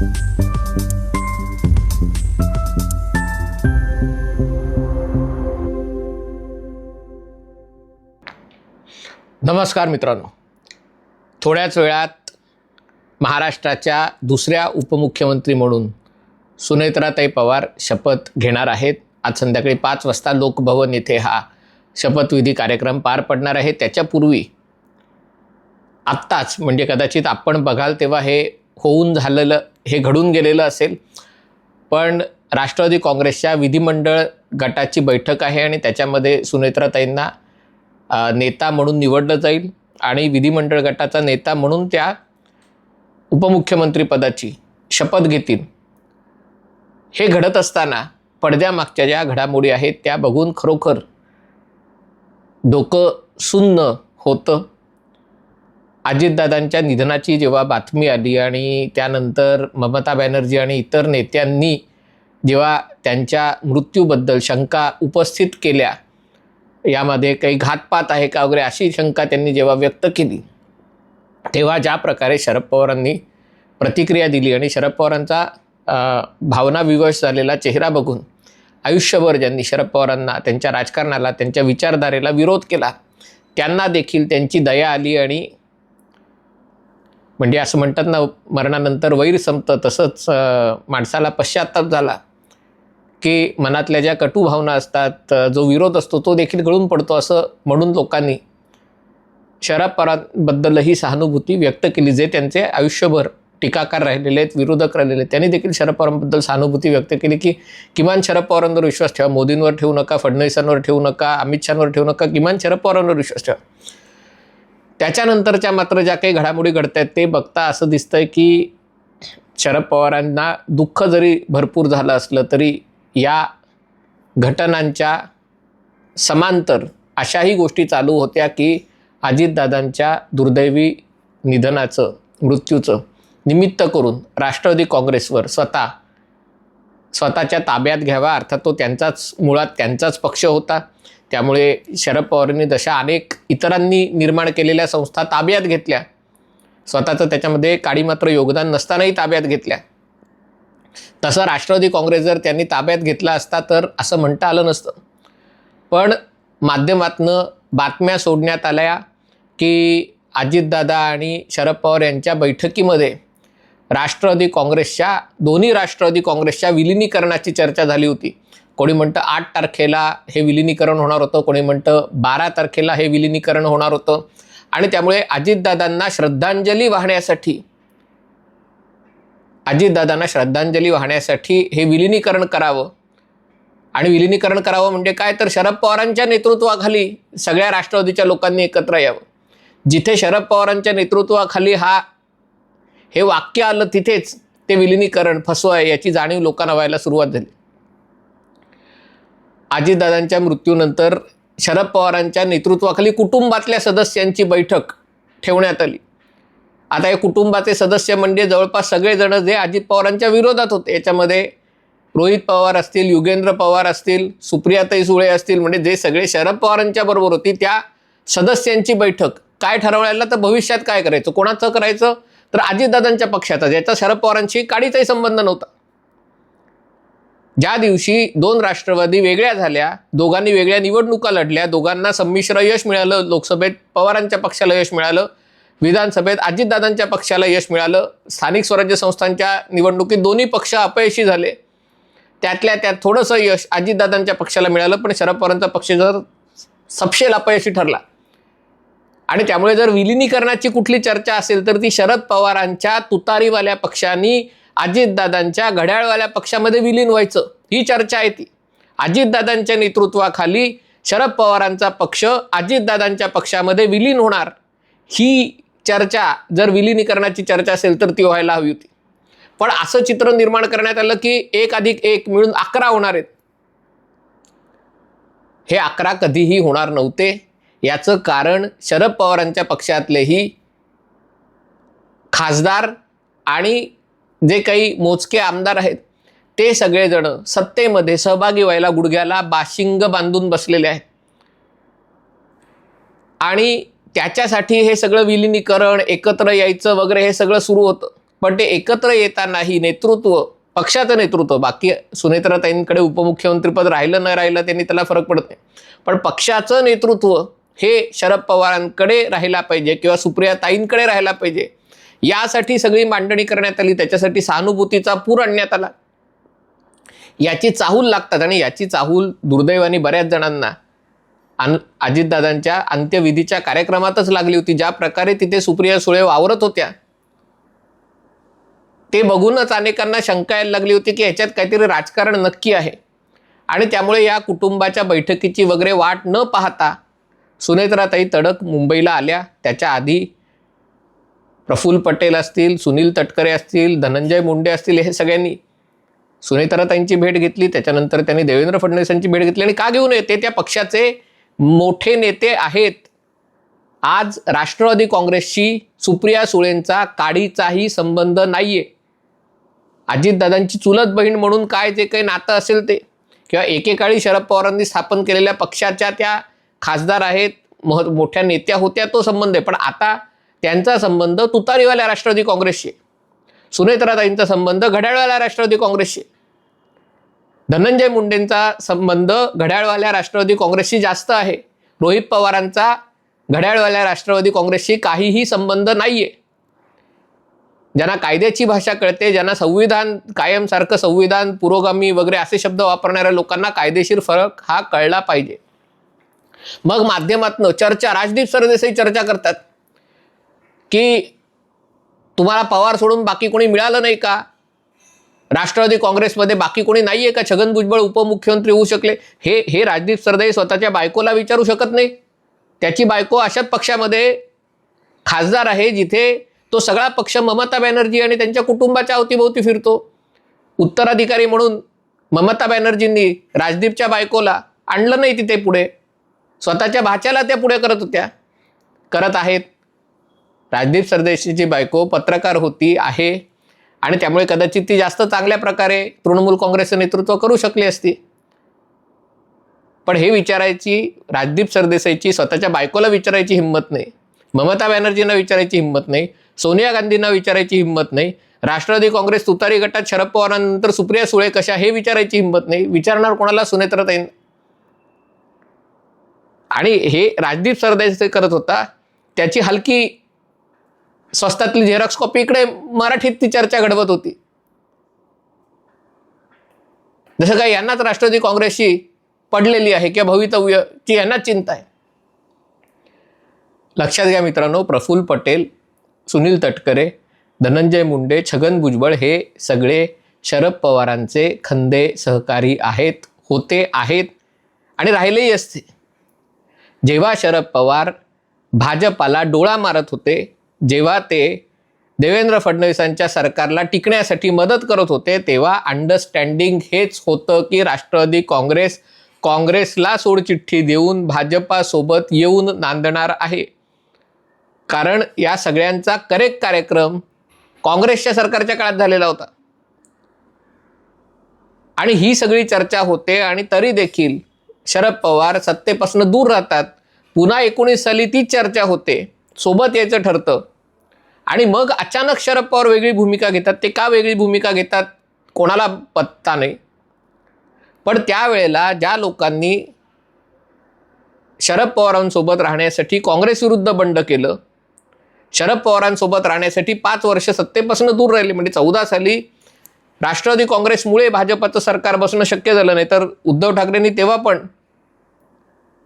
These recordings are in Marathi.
नमस्कार मित्रांनो. थोड्याच वेळात महाराष्ट्राच्या दुसऱ्या उपमुख्यमंत्री म्हणून सुनेत्राताई पवार शपथ घेणार आहेत. आज संध्याकाळी पाच वाजता लोकभवन येथे हा शपथविधी कार्यक्रम पार पडणार आहे. त्याच्यापूर्वी आत्ताच म्हणजे कदाचित आपण बघाल तेव्हा हे होऊन झालेलं हे घडून गेलेलं असेल. पण राष्ट्रवादी काँग्रेसच्या विधिमंडळ गटाची बैठक आहे आणि त्याच्यामध्ये सुनेत्राताईंना नेता म्हणून निवडलं जाईल आणि विधिमंडळ गटाचा नेता म्हणून त्या उपमुख्यमंत्रीपदाची शपथ घेतील. हे घडत असताना पडद्यामागच्या ज्या घडामोडी आहेत त्या बघून खरोखर डोकं सुन्न होतं. अजितदादांच्या निधनाची जेव्हा बातमी आली आणि त्यानंतर ममता बॅनर्जी आणि इतर नेत्यांनी जेव्हा त्यांच्या मृत्यूबद्दल शंका उपस्थित केल्या यामध्ये काही घातपात आहे का वगैरे अशी शंका त्यांनी जेव्हा व्यक्त केली तेव्हा ज्या प्रकारे शरद पवारांनी प्रतिक्रिया दिली आणि शरद पवारांचा भावनाविवश झालेला चेहरा बघून आयुष्यभर ज्यांनी शरद पवारांना त्यांच्या राजकारणाला त्यांच्या विचारधारेला विरोध केला त्यांना देखील त्यांची दया आली आणि म्हणजे असं म्हणतात ना मरणानंतर वैर संपतं तसंच माणसाला पश्चात्ताप झाला की मनातल्या ज्या कटू भावना असतात जो विरोध असतो तो देखील गळून पडतो असं म्हणून लोकांनी शरद सहानुभूती व्यक्त केली जे त्यांचे आयुष्यभर टीकाकार राहिलेले आहेत विरोधक राहिलेले आहेत. त्यांनी देखील शरद पवारांबद्दल सहानुभूती व्यक्त केली की किमान शरद पवारांवर विश्वास ठेवा मोदींवर ठेवू नका फडणवीसांवर ठेवू नका अमित शहांवर ठेवू नका किमान शरद पवारांवर विश्वास ठेवा. त्याच्यानंतरच्या मात्र ज्या काही घडामोडी घडत आहेत ते बघता असं दिसतंय की शरद पवारांना दुःख जरी भरपूर झालं असलं तरी या घटनांच्या समांतर अशाही गोष्टी चालू होत्या की अजितदादांच्या दुर्दैवी निधनाचं मृत्यूचं निमित्त करून राष्ट्रवादी काँग्रेसवर स्वतः स्वतःच्या ताब्यात घ्यावा अर्थात तो त्यांचाच मुळात त्यांचाच पक्ष होता. त्यामुळे शरद पवारांनी जशा अनेक इतरांनी निर्माण केलेल्या संस्था ताब्यात घेतल्या. स्वतःचं त्याच्यामध्ये काडी मात्र योगदान नसतानाही ताब्यात घेतल्या. तसं राष्ट्रवादी काँग्रेस जर त्यांनी ताब्यात घेतला असता तर असं म्हणता आलं नसतं. पण माध्यमातनं बातम्या सोडण्यात आल्या की अजितदादा आणि शरद पवार यांच्या बैठकीमध्ये राष्ट्रवादी काँग्रेसच्या दोन्ही राष्ट्रवादी काँग्रेसच्या विलिनीकरणाची चर्चा झाली होती. कोणी म्हणतं आठ तारखेला हे विलिनीकरण होणार होतं कोणी म्हणतं बारा तारखेला हे विलिनीकरण होणार होतं. आणि त्यामुळे अजितदादांना श्रद्धांजली वाहण्यासाठी अजितदादांना श्रद्धांजली वाहण्यासाठी हे विलिनीकरण करावं. आणि विलिनीकरण करावं म्हणजे काय? तर शरद पवारांच्या नेतृत्वाखाली सगळ्या राष्ट्रवादीच्या लोकांनी एकत्र यावं. जिथे शरद पवारांच्या नेतृत्वाखाली हा हे वाक्य आलं तिथेच ते विलिनीकरण फसवं आहे याची जाणीव लोकांना व्हायला सुरुवात झाली. अजितदादांच्या मृत्यूनंतर शरद पवारांच्या नेतृत्वाखाली कुटुंबातल्या सदस्यांची बैठक ठेवण्यात आली. आता हे कुटुंबाचे सदस्य म्हणजे जवळपास सगळेजण जे अजित पवारांच्या विरोधात होते. याच्यामध्ये रोहित पवार असतील युगेंद्र पवार असतील सुप्रियाताई सुळे असतील म्हणजे जे सगळे शरद पवारांच्या बरोबर होती त्या सदस्यांची बैठक काय ठरवायला तर भविष्यात काय करायचं कोणाचं करायचं तर अजितदादांच्या पक्षाचा ज्याचा शरद पवारांशी काडीचाही संबंध नव्हता. ज्या दिवशी दोन राष्ट्रवादी वेगळ्या झाल्या दोघांनी वेगळ्या निवडणुका लढल्या दोघांना संमिश्र यश मिळालं लोकसभेत पवारांच्या पक्षाला यश मिळालं विधानसभेत अजितदादांच्या पक्षाला यश मिळालं स्थानिक स्वराज्य संस्थांच्या निवडणुकीत दोन्ही पक्ष अपयशी झाले. त्यातल्या त्यात थोडंसं यश अजितदादांच्या पक्षाला मिळालं पण शरद पवारांचा पक्ष जर सपशेल अपयशी ठरला. आणि त्यामुळे जर विलिनीकरणाची कुठली चर्चा असेल तर ती शरद पवारांच्या तुतारीवाल्या पक्षांनी अजितदादांच्या घड्याळवाल्या पक्षामध्ये विलीन व्हायचं. ही चर्चा आहे ती. अजितदादांच्या नेतृत्वाखाली शरद पवारांचा पक्ष अजितदादांच्या पक्षामध्ये विलीन होणार. ही चर्चा जर विलीनीकरणाची चर्चा असेल तर ती व्हायला हवी होती. पण असं चित्र निर्माण करण्यात आलं की एक अधिक एक मिळून अकरा होणार आहेत. हे अकरा कधीही होणार नव्हते. याचं कारण शरद पवारांच्या पक्षातलेही खासदार आणि जे काही मोजके आमदार आहेत ते सगळेजण सत्तेमध्ये सहभागी व्हायला गुडघ्याला बाशिंग बांधून बसलेले आहेत. आणि त्याच्यासाठी हे सगळं विलिनीकरण एकत्र यायचं वगैरे हे सगळं सुरू होतं. पण ते एकत्र येतानाही नेतृत्व पक्षाचं नेतृत्व बाकी सुनेत्राताईंकडे उपमुख्यमंत्रीपद राहिलं न राहिलं त्यांनी त्याला फरक पडत नाही. पण पक्षाचं नेतृत्व हे शरद पवारांकडे राहिला पाहिजे किंवा सुप्रियाताईंकडे राहायला पाहिजे. यासाठी सगळी मांडणी करण्यात आली त्याच्यासाठी सहानुभूतीचा पूर आणण्यात आला. याची चाहूल लागतात आणि याची चाहूल दुर्दैवाने बऱ्याच जणांना अन अजितदादांच्या अंत्यविधीच्या कार्यक्रमातच लागली होती ज्या प्रकारे तिथे सुप्रिया सुळे वावरत होत्या. ते बघूनच अनेकांना शंका यायला लागली होती की ह्याच्यात काहीतरी राजकारण नक्की आहे. आणि त्यामुळे या कुटुंबाच्या बैठकीची वगैरे वाट न पाहता सुनेत्राताई तडक मुंबईला आल्या. त्याच्या आधी प्रफुल्ल पटेल असतील सुनील तटकरे असतील धनंजय मुंडे असतील हे सगळ्यांनी सुनेत्राताईंची भेट घेतली. त्याच्यानंतर त्यांनी देवेंद्र फडणवीसांची भेट घेतली. आणि का घेऊन येते? त्या पक्षाचे मोठे नेते आहेत. आज राष्ट्रवादी काँग्रेसशी सुप्रिया सुळेंचा काडीचाही संबंध नाहीये. अजितदादांची चुलत बहीण म्हणून काय जे काही नातं असेल ते. किंवा एकेकाळी शरद पवारांनी स्थापन केलेल्या पक्षाच्या त्या खासदार आहेत मह मोठ्या नेत्या होत्या तो संबंध आहे. पण आता त्यांचा संबंध तुतारीवाल्या राष्ट्रवादी काँग्रेसशी सुनेत्राताईंचा संबंध घड्याळवाल्या राष्ट्रवादी काँग्रेसशी धनंजय मुंडेंचा संबंध घड्याळवाल्या राष्ट्रवादी काँग्रेसशी जास्त आहे. रोहित पवारांचा घड्याळवाल्या राष्ट्रवादी काँग्रेसशी काहीही संबंध नाहीये. ज्यांना कायद्याची भाषा कळते ज्यांना संविधान कायमसारखं संविधान पुरोगामी वगैरे असे शब्द वापरणाऱ्या लोकांना कायदेशीर फरक हा कळला पाहिजे. मग माध्यमातनं चर्चा राजदीप सरदेसाई चर्चा करतात. की तुम्हाला पवार सोडून बाकी कोणी मिळालं नाही का? राष्ट्रवादी काँग्रेसमध्ये बाकी कोणी नाही आहे का? छगन भुजबळ उपमुख्यमंत्री होऊ शकले. हे हे राजदीप सरदेसाई स्वतःच्या बायकोला विचारू शकत नाही. त्याची बायको अशाच पक्षामध्ये खासदार आहे जिथे तो सगळा पक्ष ममता बॅनर्जी आणि त्यांच्या कुटुंबाच्या अवतीभोवती फिरतो. उत्तराधिकारी म्हणून ममता बॅनर्जींनी राजदीपच्या बायकोला आणलं नाही तिथे पुढे. स्वतःच्या भाच्याला त्या पुढे करत होत्या. करत आहेत. राजदीप सरदेशीची बायको पत्रकार होती आहे. आणि त्यामुळे कदाचित ती जास्त चांगल्या प्रकारे तृणमूल काँग्रेसचं नेतृत्व करू शकली असती. पण हे विचारायची राजदीप सरदेसाईची स्वतःच्या बायकोला विचारायची हिंमत नाही. ममता बॅनर्जींना विचारायची हिंमत नाही. सोनिया गांधींना विचारायची हिंमत नाही. राष्ट्रवादी काँग्रेस तुतारी गटात शरद पवारांनंतर सुप्रिया सुळे कशा हे विचारायची हिंमत नाही. विचारणार कोणाला? सुनेत्रताईन आणि हे राजदीप सरदेसाई करत होता. त्याची हलकी स्वस्तातली झेरॉक्स कॉपी इकडे मराठीत ती चर्चा घडवत होती. जसं काय यांनाच राष्ट्रवादी काँग्रेसशी पडलेली आहे किंवा भवितव्यची यांनाच चिंता आहे. लक्षात घ्या मित्रांनो प्रफुल्ल पटेल सुनील तटकरे धनंजय मुंडे छगन भुजबळ हे सगळे शरद पवारांचे खंदे सहकारी आहेत होते आहेत आणि राहिलेही असते. जेव्हा शरद पवार भाजपाला डोळा मारत होते जेव्हा ते देवेंद्र फडणवीसांच्या सरकारला टिकण्यासाठी मदत करत होते तेव्हा अंडरस्टँडिंग हेच होतं की राष्ट्रवादी काँग्रेस काँग्रेसला सोडचिठ्ठी देऊन भाजपासोबत येऊन नांदणार आहे. कारण या सगळ्यांचा करेक्ट कार्यक्रम काँग्रेसच्या सरकारच्या काळात झालेला होता. आणि ही सगळी चर्चा होते आणि तरी देखील शरद पवार सत्तेपासून दूर राहतात. पुन्हा एकोणीस साली तीच चर्चा होते. सोबत यायचं ठरतं. आणि मग अचानक शरद पवार वेगळी भूमिका घेतात ते का वेगळी भूमिका घेतात कोणाला पत्ता नाही. पण त्यावेळेला ज्या लोकांनी शरद पवारांसोबत राहण्यासाठी काँग्रेस विरुद्ध बंड केलं शरद पवारांसोबत राहण्यासाठी पाच वर्ष सत्तेपासून दूर राहिले म्हणजे चौदा साली राष्ट्रवादी काँग्रेसमुळे भाजपाचं सरकार बसणं शक्य झालं नाही तर उद्धव ठाकरेंनी तेव्हा पण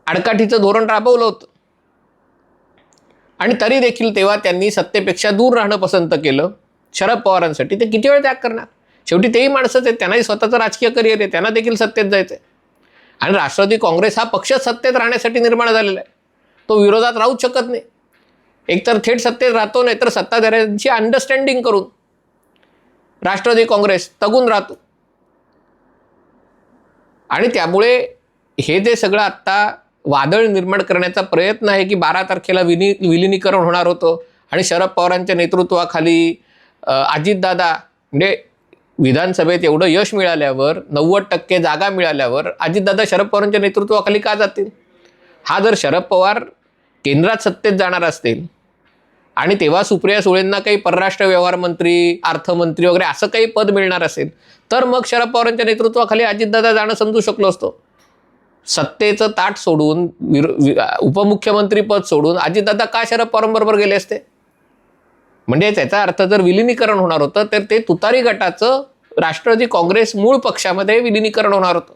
आडकाठीचं धोरण राबवलं होतं. आणि तरी देखील तेव्हा त्यांनी सत्तेपेक्षा दूर राहणं पसंत केलं. शरद पवारांसाठी. ते किती वेळ त्याग करणार? शेवटी तेही माणसंच आहेत. त्यांनाही स्वतःचं राजकीय करिअर आहे. त्यांना देखील सत्तेत जायचं आहे आणि राष्ट्रवादी काँग्रेस हा पक्ष सत्तेत राहण्यासाठी निर्माण झालेला आहे. तो विरोधात राहूच शकत नाही. एकतर थेट सत्तेत राहतो नाही तर सत्ताधाऱ्यांची अंडरस्टँडिंग करून राष्ट्रवादी काँग्रेस तगून राहतो. आणि त्यामुळे हे जे सगळं आत्ता वादळ निर्माण करण्याचा प्रयत्न आहे की बारा तारखेला विनी विलिनीकरण होणार होतं. आणि शरद पवारांच्या नेतृत्वाखाली अजितदादा म्हणजे विधानसभेत एवढं यश मिळाल्यावर नव्वद टक्के जागा मिळाल्यावर अजितदादा शरद पवारांच्या नेतृत्वाखाली का जातील? हा जर शरद पवार केंद्रात सत्तेत जाणार असतील आणि तेव्हा सुप्रिया सुळेंना काही परराष्ट्र व्यवहार मंत्री अर्थमंत्री वगैरे असं काही पद मिळणार असेल तर मग शरद पवारांच्या नेतृत्वाखाली अजितदादा जाणं समजू शकलो असतो. सत्तेचं ताट सोडून विरो वि- सोडून अजितदादा का शरद पवारांबरोबर गेले असते? म्हणजे त्याचा अर्थ जर विलिनीकरण होणार होतं तर ते तुतारी गटाचं राष्ट्रवादी काँग्रेस मूळ पक्षामध्ये विलिनीकरण होणार होतं.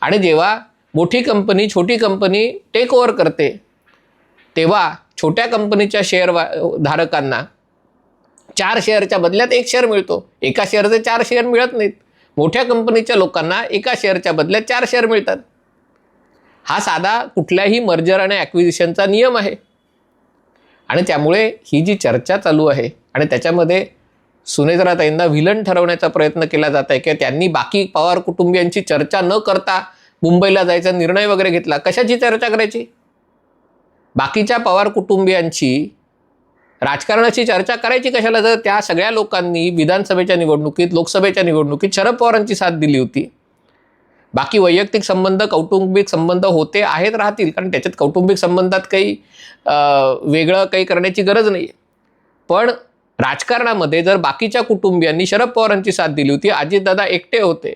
आणि जेव्हा मोठी कंपनी छोटी कंपनी टेक ओव्हर करते तेव्हा छोट्या कंपनीच्या शेअर वा धारकांना चार शेअरच्या बदल्यात एक शेअर मिळतो. एका शेअरचे चार शेअर मिळत नाहीत. मोठ्या कंपनीच्या लोकांना एका शेअरच्या बदल्यात चार शेअर मिळतात. हा साधा कुठल्याही मर्जर आणि ॲक्विजिशनचा नियम आहे. आणि त्यामुळे ही जी चर्चा चालू आहे आणि त्याच्यामध्ये सुनेत्राताईंना व्हिलन ठरवण्याचा प्रयत्न केला जात आहे की त्यांनी बाकी पवार कुटुंबियांची चर्चा न करता मुंबईला जायचा निर्णय वगैरे घेतला कशाची चर्चा करायची? बाकीच्या पवार कुटुंबियांची राजकारणाची चर्चा करायची कशाला? जर त्या सगळ्या लोकांनी विधानसभेच्या निवडणुकीत लोकसभेच्या निवडणुकीत शरद पवारांची साथ दिली होती. बाकी वैयक्तिक संबंध कौटुंबिक संबंध होते आहेत राहतील. कारण त्याच्यात कौटुंबिक संबंधात काही वेगळं काही करण्याची गरज नाही आहे पण राजकारणामध्ये जर बाकीच्या कुटुंबियांनी शरद पवारांची साथ दिली होती अजितदादा एकटे होते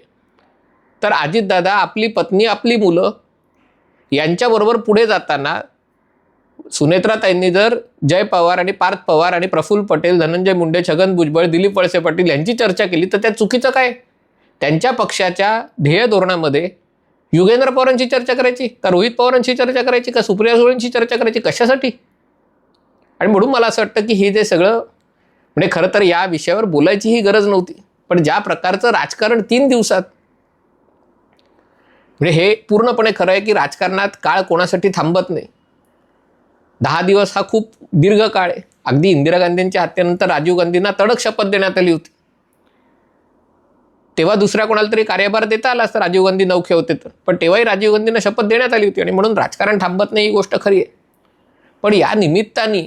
तर अजितदादा आपली पत्नी आपली मुलं यांच्याबरोबर पुढे जाताना सुनेत्राताईंनी जर जय पवार आणि पार्थ पवार आणि प्रफुल्ल पटेल धनंजय मुंडे छगन भुजबळ दिलीप वळसे पाटील यांची चर्चा केली तर त्यात चुकीचं काय? त्यांच्या पक्षाच्या ध्येय धोरणामध्ये युगेंद्र पवारांची चर्चा करायची का रोहित पवारांची चर्चा करायची का सुप्रिया सुळेंची चर्चा करायची? कशासाठी? आणि म्हणून मला असं वाटतं की हे जे सगळं म्हणजे खरं तर या विषयावर बोलायचीही गरज नव्हती. पण ज्या प्रकारचं राजकारण तीन दिवसात म्हणजे हे पूर्णपणे खरं आहे की राजकारणात काळ कोणासाठी थांबत नाही. दहा दिवस हा खूप दीर्घ काळ आहे. अगदी इंदिरा गांधींच्या हत्येनंतर राजीव गांधींना तडक शपथ देण्यात आली होती. तेव्हा दुसऱ्या कोणाला तरी कार्यभार देता आला असता राजीव गांधी नौखे होते तर. पण तेव्हाही राजीव गांधींना शपथ देण्यात आली होती आणि म्हणून राजकारण थांबत नाही ही गोष्ट खरी आहे. पण या निमित्ताने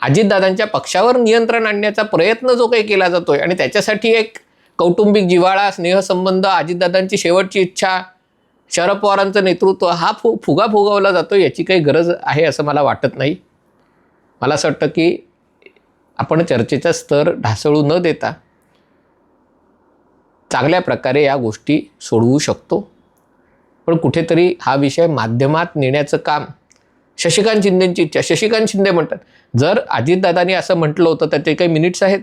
अजितदादांच्या पक्षावर नियंत्रण आणण्याचा प्रयत्न जो काही केला जातो आहे आणि त्याच्यासाठी एक कौटुंबिक जिव्हाळा स्नेहसंबंध अजितदादांची शेवटची इच्छा शरद पवारांचं नेतृत्व हा फु फुगा फुगवला जातो याची काही गरज आहे असं मला वाटत नाही. मला असं वाटतं की आपण चर्चेचा स्तर ढासळू न देता चांगल्या प्रकारे या गोष्टी सोडवू शकतो. पण कुठेतरी हा विषय माध्यमात नेण्याचं काम शशिकांत शिंदेंची इच्छा शशिकांत शिंदे म्हणतात जर अजितदादांनी असं म्हटलं होतं तर ते काही मिनिट्स आहेत.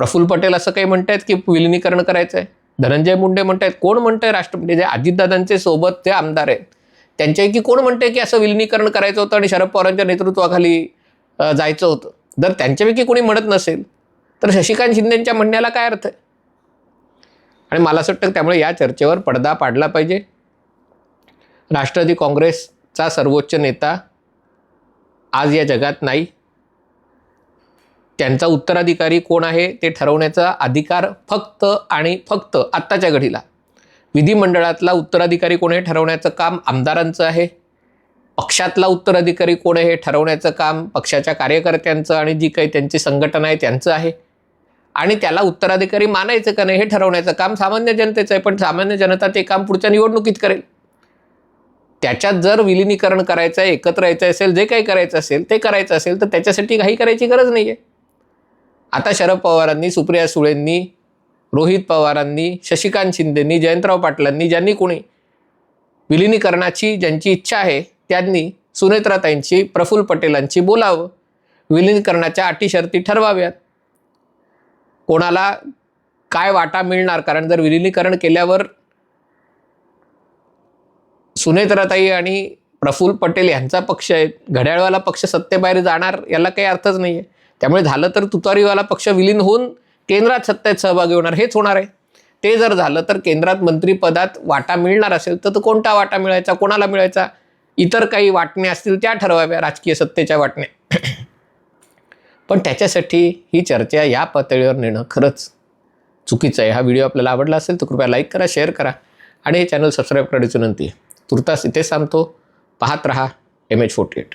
प्रफुल्ल पटेल असं काही म्हणत आहेत की विलिनीकरण करायचं आहे धनंजय मुंडे म्हणत आहेत कोण म्हणत आहे राष्ट्रपती? जे अजितदादांचे सोबत ते आमदार आहेत. त्यांच्यापैकी कोण म्हणतंय की असं विलिनीकरण करायचं होतं आणि शरद पवारांच्या नेतृत्वाखाली जायचं होतं? जर त्यांच्यापैकी कोणी म्हणत नसेल तर शशिकांत शिंदेंच्या म्हणण्याला काय अर्थ आहे? आणि मला असं वाटतं त्यामुळे या चर्चेवर पडदा पाडला पाहिजे. राष्ट्रवादी काँग्रेसचा सर्वोच्च नेता आज या जगात नाही. त्यांचा उत्तराधिकारी कोण आहे ते ठरवण्याचा अधिकार फक्त आणि फक्त आत्ताच्या घडीला. विधिमंडळातला उत्तराधिकारी कोण आहे ठरवण्याचं काम आमदारांचं आहे. पक्षातला उत्तराधिकारी कोण आहे हे ठरवण्याचं काम पक्षाच्या कार्यकर्त्यांचं आणि जी काही त्यांची संघटना आहे त्यांचं आहे. आणि त्याला उत्तराधिकारी मानायचं का नाही हे ठरवण्याचं काम सामान्य जनतेचं आहे पण सामान्य जनता ते काम पुढच्या निवडणुकीत करेल. त्याच्यात जर विलिनीकरण करायचं आहे एकत्र यायचं असेल जे काही करायचं असेल ते करायचं असेल तर त्याच्यासाठी काही करायची गरज नाही आहे आता शरद पवारांनी सुप्रिया सुळेंनी रोहित पवारांनी शशिकांत शिंदेंनी जयंतराव पाटलांनी ज्यांनी कोणी विलिनीकरणाची ज्यांची इच्छा आहे त्यांनी सुनेत्राताईंची प्रफुल्ल पटेलांची बोलावं. विलिनीकरणाच्या अटी शर्ती ठरवाव्यात. कोणाला काय वाटा मिळणार? कारण जर विलिनीकरण केल्यावर सुनेत्राताई आणि प्रफुल्ल पटेल यांचा पक्ष आहे. घड्याळवाला पक्ष सत्तेबाहेर जाणार याला काही अर्थच नाही आहे त्यामुळे झालं तर तुतारीवाला पक्ष विलीन होऊन केंद्रात सत्तेत सहभागी होणार. हेच होणार आहे. ते जर झालं तर केंद्रात मंत्रिपदात वाटा मिळणार असेल तर तो कोणता वाटा मिळायचा? कोणाला मिळायचा? इतर काही वाटण्या असतील त्या ठरवाव्या राजकीय सत्तेच्या वाटण्या पण त्याच्यासाठी ही चर्चा या पातळीवर नेणं खरंच चुकीचं आहे. हा व्हिडिओ आपल्याला आवडला असेल तर कृपया लाईक करा शेअर करा आणि हे चॅनल सबस्क्राईब करायची विनंती आहे. तुर्तास इथे सांगतो पाहत रहा एम एच फोर्टी एट